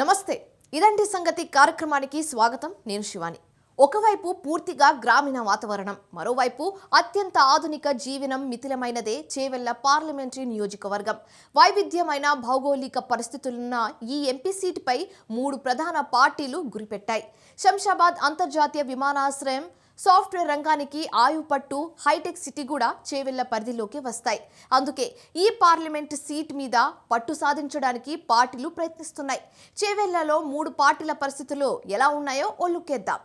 నమస్తే. ఇదంటి సంగతి కార్యక్రమానికి స్వాగతం. నేను శివాని. ఒకవైపు పూర్తిగా గ్రామీణ వాతావరణం మరోవైపు అత్యంత ఆధునిక జీవనం మిథిలమైనదే చేవెళ్ళ పార్లమెంటరీ నియోజకవర్గం. వైవిధ్యమైన భౌగోళిక పరిస్థితులున్న ఈ ఎంపీ సీటుపై మూడు ప్రధాన పార్టీలు గురిపెట్టాయి. శంషాబాద్ అంతర్జాతీయ విమానాశ్రయం సాఫ్ట్వేర్ రంగానికి ఆయుపట్టు హైటెక్ సిటీ కూడా చేవెళ్ళ పరిధిలోకి వస్తాయి. అందుకే ఈ పార్లమెంట్ సీట్ మీద పట్టు సాధించడానికి పార్టీలు ప్రయత్నిస్తున్నాయి. చేవెళ్ళలో మూడు పార్టీల పరిస్థితులు ఎలా ఉన్నాయో ఓ లుక్కేద్దాం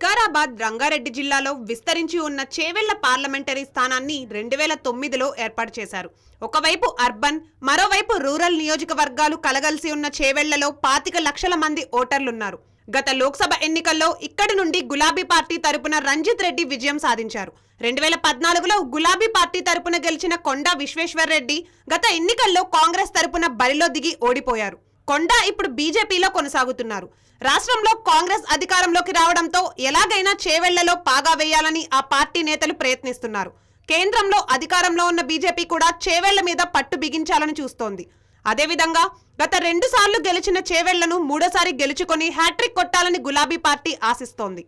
వికారాబాద్ రంగారెడ్డి జిల్లాలో విస్తరించి ఉన్న చేవెళ్ళ పార్లమెంటరీ స్థానాన్ని రెండు వేల తొమ్మిదిలో ఏర్పాటు చేశారు. ఒకవైపు అర్బన్ మరోవైపు రూరల్ నియోజకవర్గాలు కలగలిసి ఉన్న చేవెళ్ళలో పాతిక లక్షల మంది ఓటర్లున్నారు. గత లోక్సభ ఎన్నికల్లో ఇక్కడి నుండి గులాబీ పార్టీ తరపున రంజిత్ రెడ్డి విజయం సాధించారు. రెండు వేల పద్నాలుగులో గులాబీ పార్టీ తరపున గెలిచిన కొండా విశ్వేశ్వర్ రెడ్డి గత ఎన్నికల్లో కాంగ్రెస్ తరపున బరిలో దిగి ఓడిపోయారు. కొండా ఇప్పుడు బీజేపీలో కొనసాగుతున్నారు. రాష్ట్రంలో కాంగ్రెస్ అధికారంలోకి రావడంతో ఎలాగైనా చేవెళ్ళలో పాగా వేయాలని ఆ పార్టీ నేతలు ప్రయత్నిస్తున్నారు. కేంద్రంలో అధికారంలో ఉన్న బీజేపీ కూడా చేవెళ్ళ మీద పట్టు బిగించాలని చూస్తోంది. అదేవిధంగా గత రెండు సార్లు గెలిచిన చేవెళ్ళను మూడోసారి గెలుచుకొని హ్యాట్రిక్ కొట్టాలని గులాబీ పార్టీ ఆశిస్తోంది.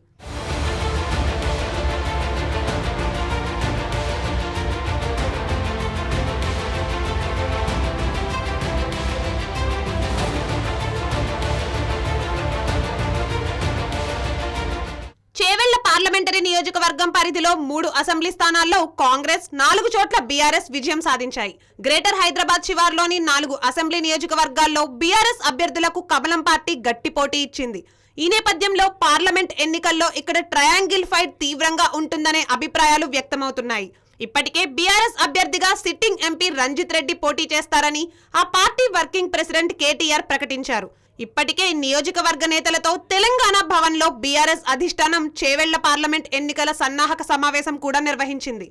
నియోజకవర్గం పరిధిలో మూడు అసెంబ్లీ స్థానాల్లో కాంగ్రెస్ నాలుగు చోట్ల బీఆర్ఎస్ విజయం సాధించాయి. గ్రేటర్ హైదరాబాద్ శివార్లోని నాలుగు అసెంబ్లీ నియోజకవర్గాల్లో బీఆర్ఎస్ అభ్యర్థులకు కమలం పార్టీ గట్టి పోటీ ఇచ్చింది. ఈ నేపథ్యంలో పార్లమెంట్ ఎన్నికల్లో ఇక్కడ ట్రయాంగిల్ ఫైట్ తీవ్రంగా ఉంటుందనే అభిప్రాయాలు వ్యక్తమవుతున్నాయి. ఇప్పటికే బీఆర్ఎస్ అభ్యర్థిగా సిట్టింగ్ ఎంపీ రంజిత్ రెడ్డి పోటీ చేస్తారని ఆ పార్టీ వర్కింగ్ ప్రెసిడెంట్ కేటీఆర్ ప్రకటించారు. ఇప్పటికే నియోజకవర్గ నేతలతో తెలంగాణ భవన్లో బీఆర్ఎస్ అధిష్టానం చేవెళ్ళ పార్లమెంట్ ఎన్నికల సన్నాహక సమావేశం కూడా నిర్వహించింది.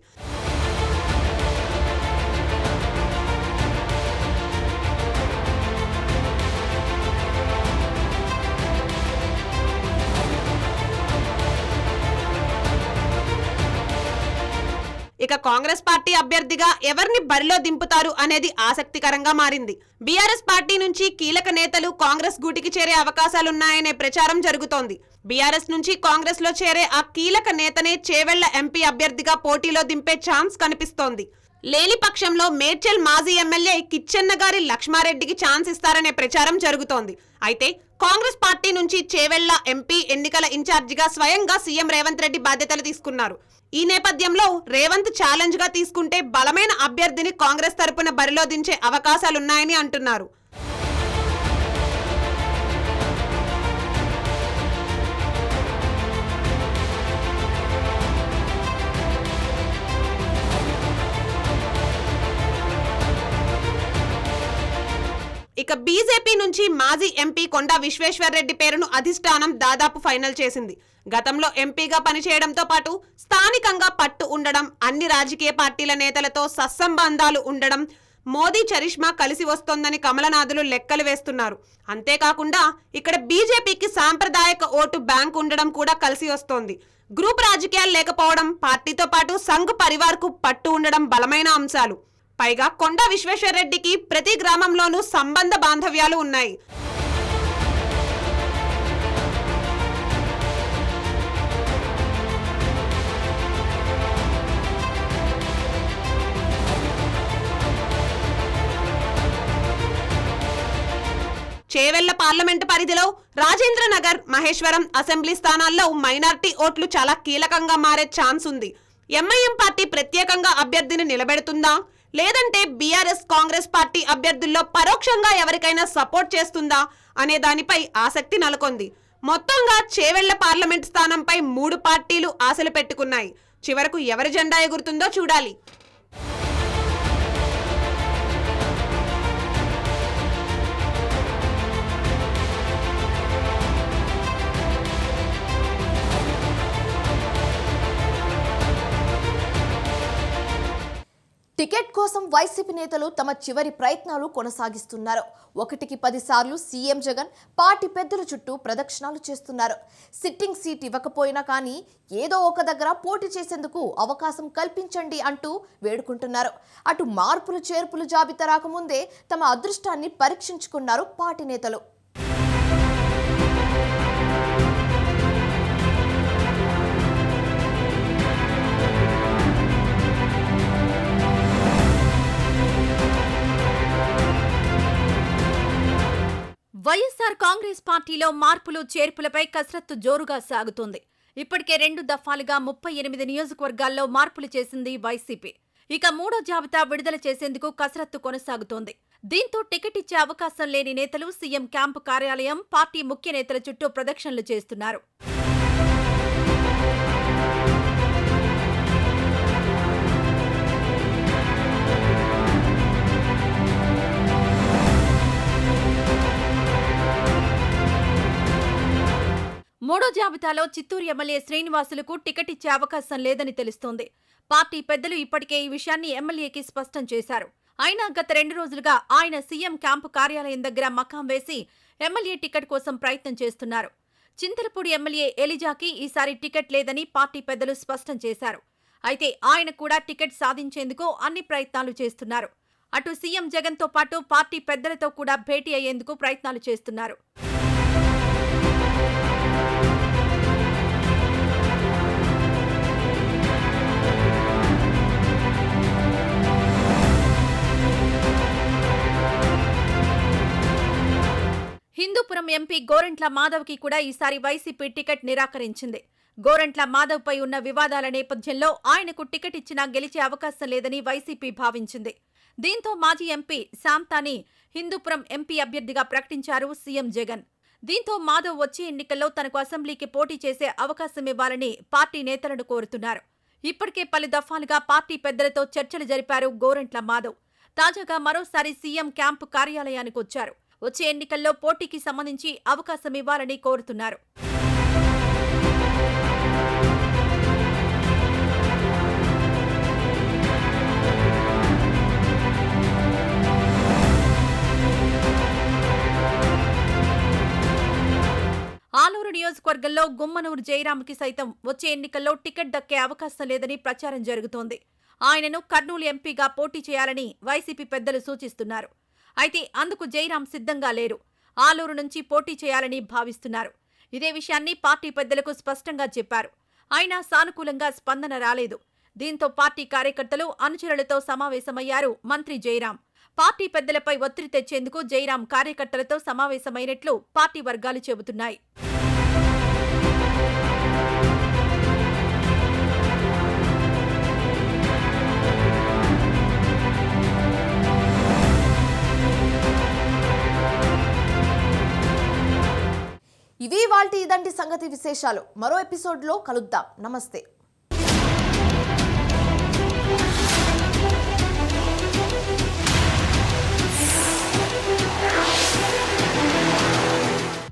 ఇక కాంగ్రెస్ పార్టీ అభ్యర్థిగా ఎవరిని బరిలో దింపుతారు అనేది ఆసక్తికరంగా మారింది. బీఆర్ఎస్ పార్టీ నుంచి కీలక నేతలు కాంగ్రెస్ గూటికి చేరే అవకాశాలున్నాయనే ప్రచారం జరుగుతోంది. బీఆర్ఎస్ నుంచి కాంగ్రెస్లో చేరే ఆ కీలక నేతనే చేవెళ్ళ ఎంపీ అభ్యర్థిగా పోటీలో దింపే ఛాన్స్ కనిపిస్తోంది. లేని పక్షంలో మేడ్చల్ మాజీ ఎమ్మెల్యే కిచ్చెన్న గారి లక్ష్మారెడ్డికి ఛాన్స్ ఇస్తారనే ప్రచారం జరుగుతోంది. అయితే కాంగ్రెస్ పార్టీ నుంచి చేవెళ్ళ ఎంపీ ఎన్నికల ఇన్ఛార్జిగా స్వయంగా సీఎం రేవంత్ రెడ్డి బాధ్యతలు తీసుకున్నారు. ఈ నేపథ్యంలో రేవంత్ ఛాలెంజ్గా తీసుకుంటే బలమైన అభ్యర్థిని కాంగ్రెస్ తరపున బరిలో దించే అవకాశాలున్నాయని అంటున్నారు. ఇక బీజేపీ నుంచి మాజీ ఎంపీ కొండా విశ్వేశ్వర్ రెడ్డి పేరును అధిష్టానం దాదాపు ఫైనల్ చేసింది. గతంలో ఎంపీగా పనిచేయడంతో పాటు స్థానికంగా పట్టు ఉండడం అన్ని రాజకీయ పార్టీల నేతలతో సత్సంబంధాలు ఉండడం మోదీ చరిష్మా కలిసి వస్తోందని కమలనాథులు లెక్కలు వేస్తున్నారు. అంతేకాకుండా ఇక్కడ బీజేపీకి సాంప్రదాయక ఓటు బ్యాంక్ ఉండడం కూడా కలిసి వస్తోంది. గ్రూప్ రాజకీయాలు లేకపోవడం పార్టీతో పాటు సంఘ్ పరివార్కు పట్టు ఉండడం బలమైన అంశాలు. పైగా కొండ విశ్వేశ్వరరెడ్డికి ప్రతి గ్రామంలోనూ సంబంధ బాంధవ్యాలు ఉన్నాయి. చేవెళ్ళ పార్లమెంటు పరిధిలో రాజేంద్ర నగర్ మహేశ్వరం అసెంబ్లీ స్థానాల్లో మైనార్టీ ఓట్లు చాలా కీలకంగా మారే ఛాన్స్ ఉంది. ఎంఐఎం పార్టీ ప్రత్యేకంగా అభ్యర్థిని నిలబెడుతుందా? లేదంటే బీఆర్ఎస్ కాంగ్రెస్ పార్టీ అభ్యర్థుల్లో పరోక్షంగా ఎవరికైనా సపోర్ట్ చేస్తుందా అనే దానిపై ఆసక్తి నెలకొంది. మొత్తంగా చేవెళ్ళ పార్లమెంట్ స్థానంపై మూడు పార్టీలు ఆశలు పెట్టుకున్నాయి. చివరకు ఎవరి జెండా ఎగురుతుందో చూడాలి. టికెట్ కోసం వైసీపీ నేతలు తమ చివరి ప్రయత్నాలు కొనసాగిస్తున్నారు. ఒకటికి పదిసార్లు సీఎం జగన్ పార్టీ పెద్దల చుట్టూ ప్రదక్షిణాలు చేస్తున్నారు. సిట్టింగ్ సీట్ ఇవ్వకపోయినా కానీ ఏదో ఒక దగ్గర పోటీ చేసేందుకు అవకాశం కల్పించండి అంటూ వేడుకుంటున్నారు. అటు మార్పులు చేర్పులు జాబితా రాకముందే తమ అదృష్టాన్ని పరీక్షించుకున్నారు పార్టీ నేతలు. కాంగ్రెస్ పార్టీలో మార్పులు చేర్పులపై కసరత్తు జోరుగా సాగుతోంది. ఇప్పటికే రెండు దఫాలుగా ముప్పై ఎనిమిది నియోజకవర్గాల్లో మార్పులు చేసింది వైసీపీ. ఇక మూడో జాబితా విడుదల చేసేందుకు కసరత్తు కొనసాగుతోంది. దీంతో టికెట్ ఇచ్చే అవకాశం లేని నేతలు సీఎం క్యాంపు కార్యాలయం పార్టీ ముఖ్య నేతల చుట్టూ ప్రదక్షిణలు చేస్తున్నారు. మూడో జాబితాలో చిత్తూరు ఎమ్మెల్యే శ్రీనివాసులకు టికెట్ ఇచ్చే అవకాశం లేదని తెలుస్తోంది. పార్టీ పెద్దలు ఇప్పటికే ఈ విషయాన్ని ఎమ్మెల్యేకి స్పష్టం చేశారు. అయినా గత రెండు రోజులుగా ఆయన సీఎం క్యాంపు కార్యాలయం దగ్గర మకాం వేసి ఎమ్మెల్యే టికెట్ కోసం ప్రయత్నం చేస్తున్నారు. చింతలపూడి ఎమ్మెల్యే ఎలిజాకి ఈసారి టికెట్ లేదని పార్టీ పెద్దలు స్పష్టం చేశారు. అయితే ఆయన కూడా టికెట్ సాధించేందుకు అన్ని ప్రయత్నాలు చేస్తున్నారు. అటు సీఎం జగన్తో పాటు పార్టీ పెద్దలతో కూడా భేటీ అయ్యేందుకు ప్రయత్నాలు చేస్తున్నారు. విజయనగరం ఎంపీ గోరంట్ల మాధవ్కి కూడా ఈసారి వైసీపీ టికెట్ నిరాకరించింది. గోరంట్ల మాధవ్పై ఉన్న వివాదాల నేపథ్యంలో ఆయనకు టికెట్ ఇచ్చినా గెలిచే అవకాశం లేదని వైసీపీ భావించింది. దీంతో మాజీ ఎంపీ శాంతాని హిందూపురం ఎంపీ అభ్యర్థిగా ప్రకటించారు సీఎం జగన్. దీంతో మాధవ్ వచ్చే ఎన్నికల్లో తనకు అసెంబ్లీకి పోటీ చేసే అవకాశం ఇవ్వాలని పార్టీ నేతలను కోరుతున్నారు. ఇప్పటికే పలు దఫాలుగా పార్టీ పెద్దలతో చర్చలు జరిపారు గోరంట్ల మాధవ్. తాజాగా మరోసారి సీఎం క్యాంపు కార్యాలయానికి వచ్చారు. వచ్చే ఎన్నికల్లో పోటీకి సంబంధించి అవకాశం ఇవ్వాలని కోరుతున్నారు. ఆలూరు నియోజకవర్గంలో గుమ్మనూరు జయరాంకి సైతం వచ్చే ఎన్నికల్లో టికెట్ దక్కే అవకాశం లేదని ప్రచారం జరుగుతోంది. ఆయనను కర్నూలు ఎంపీగా పోటీ చేయాలని వైసీపీ పెద్దలు సూచిస్తున్నారు. అయితే అందుకు జయరాం సిద్ధంగా లేరు. ఆలూరు నుంచి పోటీ చేయాలని భావిస్తున్నారు. ఇదే విషయాన్ని పార్టీ పెద్దలకు స్పష్టంగా చెప్పారు. అయినా సానుకూలంగా స్పందన రాలేదు. దీంతో పార్టీ కార్యకర్తలు అనుచరులతో సమావేశమయ్యారు మంత్రి జయరాం. పార్టీ పెద్దలపై ఒత్తిడి తెచ్చేందుకు జయరాం కార్యకర్తలతో సమావేశమైనట్లు పార్టీ వర్గాలు చెబుతున్నాయి. ఇవి వాళ్ళ ఇదంటి సంగతి విశేషాలు. మరో ఎపిసోడ్లో కలుద్దాం. నమస్తే.